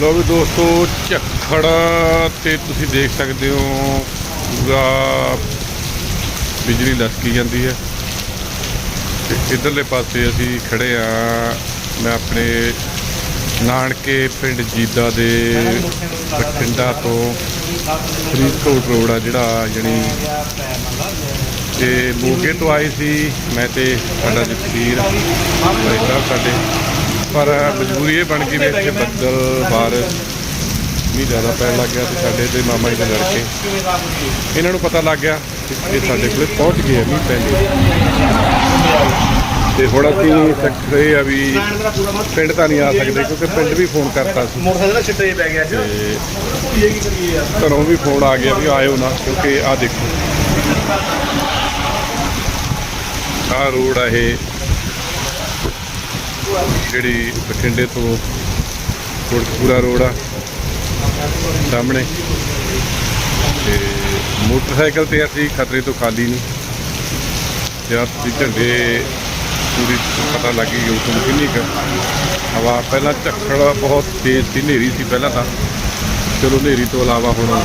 ਲੋ ਵੀ ਦੋਸਤੋ, ਝੱਖੜ ਤੇ ਤੁਸੀਂ ਦੇਖ ਸਕਦੇ ਹੋ ਪੂਰਾ ਬਿਜਲੀ ਲਸਕੀ ਜਾਂਦੀ ਹੈ। ਤੇ ਇਧਰਲੇ ਪਾਸੇ ਅਸੀਂ ਖੜੇ ਆ ਮੈਂ ਆਪਣੇ ਨਾਨਕੇ ਪਿੰਡ ਜੀਦਾ ਦੇ ਬਠਿੰਡਾ ਤੋਂ ਫਰੀਦਕੋਟ ਰੋਡ ਆ ਜਿਹੜਾ ਜਣੀ ਤੇ ਮੋਗੇ ਤੋਂ ਆਏ ਸੀ। ਮੈਂ ਤੇ ਸਾਡਾ ਜਸਵੀਰ, ਭਾਈ ਸਾਹਿਬ ਸਾਡੇ। ਪਰ ਮਜਬੂਰੀ ਇਹ ਬਣ ਗਈ ਵੀ ਇੱਥੇ ਬੱਦਲ ਬਾਰਿਸ਼ ਮੀਂਹ ਜ਼ਿਆਦਾ ਪੈਣ ਲੱਗ ਗਿਆ ਤੇ ਸਾਡੇ ਤੇ ਮਾਮਾ ਜੀ ਦੇ ਲੜਕੇ। ਇਹਨਾਂ ਨੂੰ ਪਤਾ ਲੱਗ ਗਿਆ ਕਿ ਇਹ ਸਾਡੇ ਕੋਲੇ ਪਹੁੰਚ ਗਏ ਮੀਂਹ ਪੈਂਦੇ ਤੇ ਹੁਣ ਅਸੀਂ ਸੱਖਰੇ ਆ ਵੀ ਪਿੰਡ ਤਾਂ ਨਹੀਂ ਆ ਸਕਦੇ ਕਿਉਂਕਿ ਪਿੰਡ ਵੀ ਫੋਨ ਕਰਤਾ ਸੀ। ਮੋਟਰਸਾਈਕਲ ਦਾ ਛਿੱਟੇ ਪੈ ਗਿਆ ਤੇ ਇਹ ਕੀ ਕਰੀਏ ਯਾਰ? ਘਰੋਂ ਵੀ ਫੋਨ ਆ ਗਿਆ ਵੀ ਆਇਓ ਨਾ ਕਿਉਂਕਿ ਆ ਦੇਖੋ। ਆ ਰੋਡ ਆ ਇਹ। ਜਿਹੜੀ ਬਠਿੰਡੇ ਤੋਂ ਕੋਟਪੂਰਾ ਰੋਡ ਆ, ਸਾਹਮਣੇ। ਤੇ ਮੋਟਰਸਾਈਕਲ ਤੇ ਅਸੀਂ ਖਤਰੇ ਤੋਂ ਖਾਲੀ ਨਹੀਂ। ਤੇ ਆ ਤੁਸੀਂ ਝੰਡੇ ਪੂਰੀ ਪਤਾ ਲੱਗ ਗਈ ਉਦੋਂ ਕਿੰਨੀ ਕੁ ਹਵਾ। ਪਹਿਲਾਂ ਝੱਖੜ ਬਹੁਤ ਤੇਜ਼ ਸੀ, ਹਨੇਰੀ ਸੀ ਪਹਿਲਾਂ ਤਾਂ। ਚਲੋ, ਹਨੇਰੀ ਤੋਂ ਇਲਾਵਾ ਹੁਣ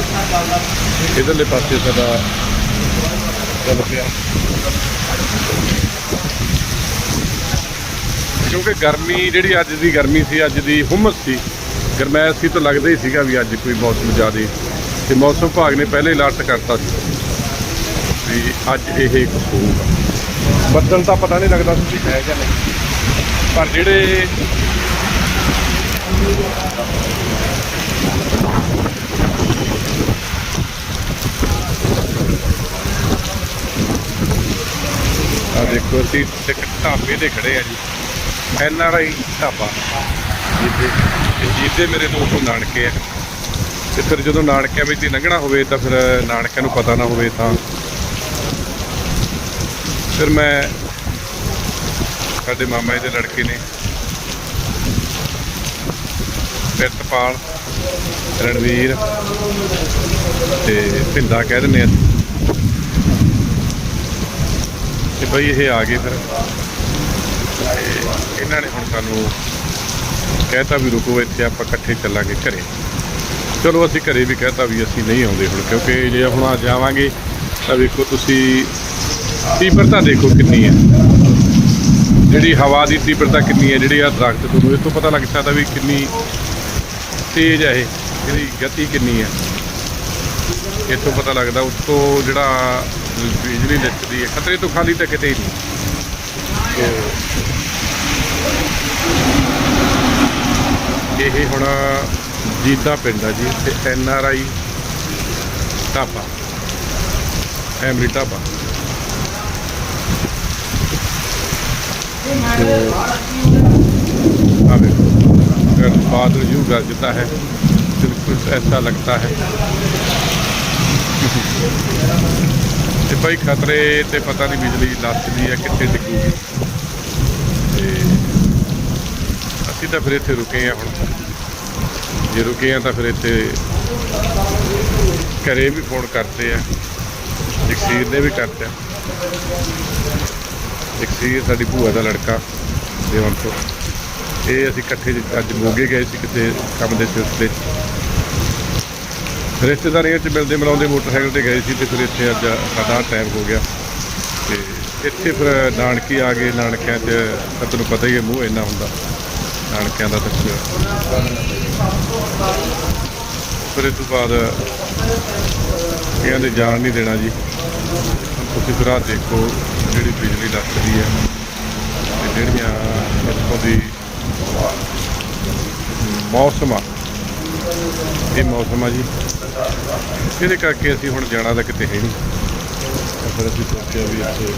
ਇਧਰਲੇ ਪਾਸੇ ਸਾਡਾ ਚੱਲ ਪਿਆ। ਕਿਉਂਕਿ ਗਰਮੀ ਜਿਹੜੀ ਅੱਜ ਦੀ ਗਰਮੀ ਸੀ, ਅੱਜ ਦੀ ਹੁਮਸ ਸੀ। ਗਰਮੈਸ਼ ਸੀ ਤਾਂ ਲੱਗਦਾ ਹੀ ਸੀਗਾ ਵੀ ਅੱਜ ਕੋਈ ਮੌਸਮ ਜ਼ਿਆਦੇ ਤੇ ਮੌਸਮ ਵਿਭਾਗ ਨੇ ਪਹਿਲੇ ਅਲਰਟ ਕਰਤਾ ਸੀ ਵੀ ਅੱਜ ਇਹ ਕੁਛ ਹੋਊਗਾ। ਬੱਦਲ ਤਾਂ ਪਤਾ ਨਹੀਂ ਲੱਗਦਾ ਸੀ ਹੈ ਜਾਂ ਨਹੀਂ। ਪਰ ਜਿਹੜੇ ਆ ਦੇਖੋ, ਅਸੀਂ ਇੱਕ ਢਾਬੇ ਤੇ ਖੜੇ ਆ ਜੀ। N R I dhaba. ਜਿੱਥੇ ਜਿੱਦੇ ਮੇਰੇ ਦੋਸਤੋਂ ਨਾਨਕੇ ਆ। ਤੇ ਫਿਰ ਜਦੋਂ ਨਾਨਕਿਆਂ ਵਿੱਚ ਦੀ ਲੰਘਣਾ ਹੋਵੇ ਤਾਂ ਫਿਰ ਨਾਨਕਿਆਂ ਨੂੰ ਪਤਾ ਨਾ ਹੋਵੇ ਤਾਂ। ਫਿਰ ਮੈਂ ਸਾਡੇ ਮਾਮਾ ਜੀ ਦੇ ਲੜਕੇ ਨੇ ਪ੍ਰਿਤਪਾਲ ਰਣਵੀਰ ਤੇ ਭਿੰਦਾ ਕਹਿ ਦਿੰਦੇ ਆ। ਤੇ ਬਈ ਇਹ ਆ ਗਏ ਫਿਰ। ਤੇ ਇਹਨਾਂ ਨੇ ਹੁਣ ਸਾਨੂੰ ਕਹਿਤਾ ਵੀ ਰੁਕੋ, ਇੱਥੇ ਆਪਾਂ ਇਕੱਠੇ ਚੱਲਾਂਗੇ ਘਰੇ। ਚਲੋ, ਅਸੀਂ ਘਰੇ ਵੀ ਕਹਿਤਾ ਵੀ ਅਸੀਂ ਨਹੀਂ ਆਉਂਦੇ ਹੁਣ, ਕਿਉਂਕਿ ਜੇ ਹੁਣ ਆ ਜਾਵਾਂਗੇ ਤਾਂ ਵੇਖੋ ਤੁਸੀਂ ਤੀਬਰਤਾ ਦੇਖੋ ਕਿੰਨੀ ਹੈ। ਜਿਹੜੀ ਹਵਾ ਦੀ ਤੀਬਰਤਾ ਕਿੰਨੀ ਹੈ, ਜਿਹੜੀ ਆ ਦਰਖਤ ਤੁਹਾਨੂੰ ਇਹ ਤੋਂ ਪਤਾ ਲੱਗ ਸਕਦਾ ਵੀ ਕਿੰਨੀ ਤੇਜ਼ ਹੈ ਇਹ ਇਹਦੀ ਗਤੀ ਕਿੰਨੀ ਹੈ। ਇੱਥੋਂ ਪਤਾ ਲੱਗਦਾ, ਉੱਤੋਂ ਜਿਹੜਾ ਬਿਜਲੀ ਲਿਚਦੀ ਹੈ, ਖਤਰੇ ਤੋਂ ਖਾਲੀ ਤਾਂ ਕਿਤੇ ਹੀ ਨਹੀਂ। ਤੇ ਇਹ ਹੁਣ ਜੀਦਾ ਪਿੰਡ ਆ ਜੀ ਤੇ N R I dhaba family dhaba अब अगर बादल यूं गरजता है बिल्कुल ऐसा लगता है ਤੇ ਭਾਈ ਖਤਰੇ ਤੇ ਪਤਾ ਨਹੀਂ ਬਿਜਲੀ ਲੱਥਦੀ ਹੈ ਕਿੱਥੇ ਡਿੱਗੂਗੀ। ਤੇ ਅਸੀਂ ਤਾਂ ਫਿਰ ਇੱਥੇ ਰੁਕੇ ਆ ਹੁਣ। ਜੇ ਰੁਕੇ ਆ ਤਾਂ ਫਿਰ ਇੱਥੇ ਘਰੇ ਵੀ ਫੋਨ ਕਰਦੇ ਆ। ਜਗਸੀਰ ਨੇ ਵੀ ਕਰਤਾ। ਜਗਸੀਰ ਸਾਡੀ ਭੂਆ ਦਾ ਲੜਕਾ ਦੇਵਨ ਤੋਂ ਇਹ ਅਸੀਂ ਇਕੱਠੇ ਅੱਜ ਮੋਗੇ ਗਏ ਸੀ ਕਿਤੇ ਕੰਮ ਦੇ ਸਿਲਸਿਲੇ 'ਚ। ਰਿਸ਼ਤੇਦਾਰੀਆਂ 'ਚ ਮਿਲਦੇ ਮਿਲਾਉਂਦੇ ਮੋਟਰਸਾਈਕਲ ਤੇ ਗਏ ਸੀ ਤੇ ਫਿਰ ਇੱਥੇ ਅੱਜ ਸਾਡਾ ਟਾਈਮ ਹੋ ਗਿਆ। ਤੇ ਇੱਥੇ ਫਿਰ ਨਾਨਕੀ ਆ ਗਏ, ਨਾਨਕਿਆਂ 'ਚ ਤਾਂ ਤੁਹਾਨੂੰ ਪਤਾ ਹੀ ਹੈ ਮੂੰਹ ਇੰਨਾ ਹੁੰਦਾ। ਨਾਨਕਿਆਂ ਦਾ ਤਾਂ ਫਿਰ ਇਸ ਤੋਂ ਬਾਅਦ ਇਹਨਾਂ ਦੇ ਜਾਣ ਨਹੀਂ ਦੇਣਾ ਜੀ। ਤੁਸੀਂ ਫਿਰ ਆਹ ਦੇਖੋ ਜਿਹੜੀ ਬਿਜਲੀ ਲੱਗਦੀ ਹੈ ਤੇ ਜਿਹੜੀਆਂ ਇੱਥੋਂ ਦੀ ਮੌਸਮ ਆ ਇਹ ਮੌਸਮ ਆ ਜੀ। ਇਹਦੇ ਕਰਕੇ ਅਸੀਂ ਹੁਣ ਜਾਣਾ ਤਾਂ ਕਿਤੇ ਹੈ ਨਹੀਂ। ਤਾਂ ਫਿਰ ਅਸੀਂ ਸੋਚਿਆ ਵੀ ਇੱਥੇ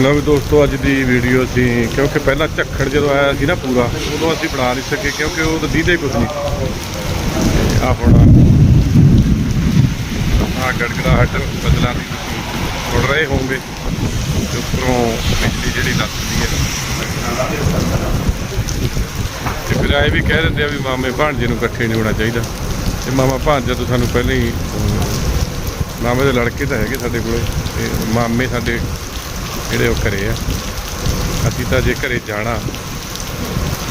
ਲਓ ਵੀ ਦੋਸਤੋ, ਅੱਜ ਦੀ ਵੀਡੀਓ ਸੀ ਕਿਉਂਕਿ ਪਹਿਲਾਂ ਝੱਖੜ ਜਦੋਂ ਆਇਆ ਸੀ ਨਾ ਪੂਰਾ, ਉਦੋਂ ਅਸੀਂ ਬਣਾ ਨਹੀਂ ਸਕੇ, ਕਿਉਂਕਿ ਉਹ ਤਾਂ ਦੀਦੇ ਕੁਝ ਨਹੀਂ। ਆ ਹੁਣ ਗੜਗੜਾਹਟ ਬਦਲਾਂ ਦੀ ਤੁਸੀਂ ਸੁਣ ਰਹੇ ਹੋਵੋਗੇ, ਤੇ ਉੱਪਰੋਂ ਬਿਜਲੀ ਜਿਹੜੀ ਲੱਥਦੀ ਹੈ। ਤੇ ਫਿਰ ਇਹ ਵੀ ਕਹਿ ਦਿੰਦੇ ਆ ਵੀ ਮਾਮੇ ਭਾਣਜੇ ਨੂੰ ਇਕੱਠੇ ਨਹੀਂ ਹੋਣਾ ਚਾਹੀਦਾ। ਤੇ ਮਾਮਾ ਭਾਣਜਾ ਤੋਂ ਸਾਨੂੰ ਪਹਿਲਾਂ ਹੀ ਮਾਮੇ ਦੇ ਲੜਕੇ ਤਾਂ ਹੈਗੇ ਸਾਡੇ ਕੋਲੇ, ਤੇ ਮਾਮੇ ਸਾਡੇ ਜਿਹੜੇ ਉਹ ਘਰੇ ਆ। ਅਸੀਂ ਤਾਂ ਜੇ ਘਰੇ ਜਾਣਾ,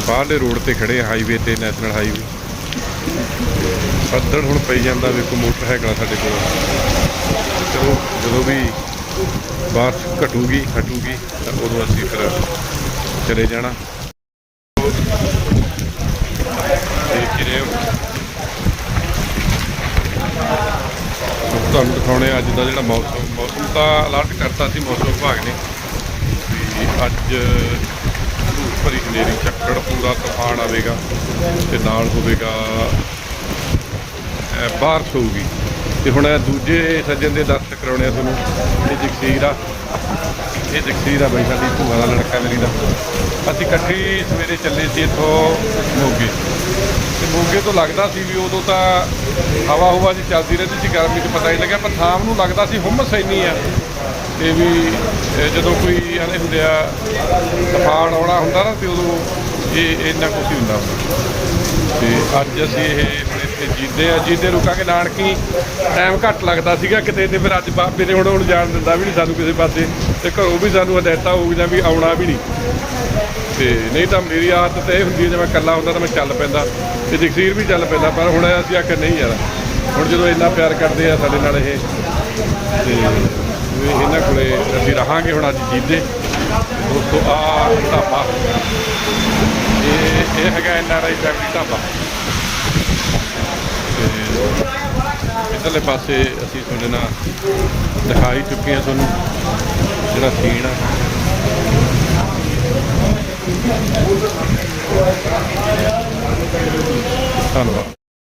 ਬਾਹਰਲੇ ਰੋਡ ਤੇ ਖੜੇ ਹਾਈਵੇ ਤੇ ਨੈਸ਼ਨਲ ਹਾਈਵੇ ਪੱਧਰ ਹੁਣ ਪਈ ਜਾਂਦਾ ਵੇਖੋ ਮੋਟਰ ਹੈਗਾ ਸਾਡੇ ਕੋਲ। ਚਲੋ, ਜਦੋਂ ਵੀ ਬਾਰਿਸ਼ ਘਟੂਗੀ, ਹਟੂਗੀ, ਤਾਂ ਉਦੋਂ ਅਸੀਂ ਫਿਰ ਚਲੇ ਜਾਣਾ। ਦੇਖ ਰਹੇ ਹੋ। ਤੁਹਾਨੂੰ ਦਿਖਾਉਣੇ ਅੱਜ ਦਾ ਜਿਹੜਾ ਮੌਸਮ। ਮੌਸਮ ਤਾਂ ਅਲਰਟ ਕਰਤਾ ਸੀ, ਮੌਸਮ ਵਿਭਾਗ ਨੇ। ਵੀ ਅੱਜ ਧੂਪ ਭਰੀ ਹਨੇਰੀ, ਝੱਖੜ, ਪੂਰਾ ਤੂਫਾਨ ਆਵੇਗਾ ਤੇ ਨਾਲ ਹੋਵੇਗਾ ਬਾਰਿਸ਼ ਹੋਊਗੀ। ਤੇ ਹੁਣ ਦੂਜੇ ਸੱਜਣ ਦੇ ਦਰਸ਼ਕ ਕਰਾਉਣੇ ਆ ਤੁਹਾਨੂੰ ਇਹ ਜਗਸੀਰ ਆ। ਇਹ ਜਗਸੀਰ ਆ ਬਈ ਸਾਡੀ ਭੂਆ ਦਾ ਲੜਕਾ ਮੇਰੀ ਦਾ। ਅਸੀਂ ਇਕੱਠੇ ਸਵੇਰੇ ਚੱਲੇ ਸੀ ਇੱਥੋਂ ਮੋਗੇ। ਤੇ ਮੋਗੇ ਤੋਂ ਲੱਗਦਾ ਸੀ ਵੀ ਉਦੋਂ ਤਾਂ ਹਵਾ ਹਵਾ ਜੀ ਚੱਲਦੀ ਰਹਿੰਦੀ ਸੀ, ਗਰਮੀ 'ਚ ਪਤਾ ਹੀ ਲੱਗਿਆ, ਪਰ ਸ਼ਾਮ ਨੂੰ ਲੱਗਦਾ ਸੀ ਹੁੰਮਸ ਇੰਨੀ ਆ ਤੇ ਵੀ ਜਦੋਂ ਕੋਈ ਆਨੇ ਹੁੰਦੇ ਆ, ਤੂਫਾਨ ਆਉਣਾ ਹੁੰਦਾ ਨਾ, ਤੇ ਉਦੋਂ ਇਹ ਇੰਨਾ ਕੁਛ ਹੀ ਹੁੰਦਾ। ਹੁੰਦਾ ਤੇ ਅੱਜ ਅਸੀਂ ਇਹ ਹੁਣ ਇੱਥੇ ਜੀਂਦੇ ਆ, ਜੀਂਦੇ ਰੁਕਾਂਗੇ ਨਾਨਕੀ ਟਾਈਮ ਘੱਟ ਲੱਗਦਾ ਸੀਗਾ, ਕਿਤੇ ਤੇ ਫਿਰ ਅੱਜ ਬਾਬੇ ਨੇ ਹੁਣ ਹੁਣ ਜਾਣ ਦਿੰਦਾ ਵੀ ਨਹੀਂ ਸਾਨੂੰ ਕਿਸੇ ਪਾਸੇ ਤੇ ਘਰੋਂ ਵੀ ਸਾਨੂੰ ਹਦਾਇਤਾਂ ਹੋ ਗਈਆਂ ਵੀ ਆਉਣਾ ਵੀ ਨਹੀਂ ਤੇ ਨਹੀਂ ਤਾਂ ਮੇਰੀ ਆਦਤ ਤਾਂ ਇਹ ਹੁੰਦੀ ਹੈ ਜੇ ਮੈਂ ਇਕੱਲਾ ਹੁੰਦਾ ਤਾਂ ਮੈਂ ਚੱਲ ਪੈਂਦਾ ਤੇ ਜਗਸੀਰ ਵੀ ਚੱਲ ਪੈਂਦਾ, ਪਰ ਹੁਣ ਅਸੀਂ ਆਖਿਆ ਨਹੀਂ ਯਾਰ, ਹੁਣ ਜਦੋਂ ਇੰਨਾ ਪਿਆਰ ਕਰਦੇ ਆ ਸਾਡੇ ਨਾਲ ਇਹ, ਤੇ ਇਹਨਾਂ ਕੋਲੇ ਅਸੀਂ ਰਹਾਂਗੇ ਹੁਣ ਅੱਜ ਜੀਂਦੇ। ਦੋਸਤੋ ਆ ਢਾਬਾ, ਇਹ ਇਹ ਹੈਗਾ N R I family dhaba. ਤੇ ਇਧਰਲੇ ਪਾਸੇ ਅਸੀਂ ਤੁਹਾਡੇ ਨਾਲ ਦਿਖਾ ਚੁੱਕੇ ਹਾਂ ਤੁਹਾਨੂੰ ਜਿਹੜਾ ਸੀਨ ਆ। ਧੰਨਵਾਦ।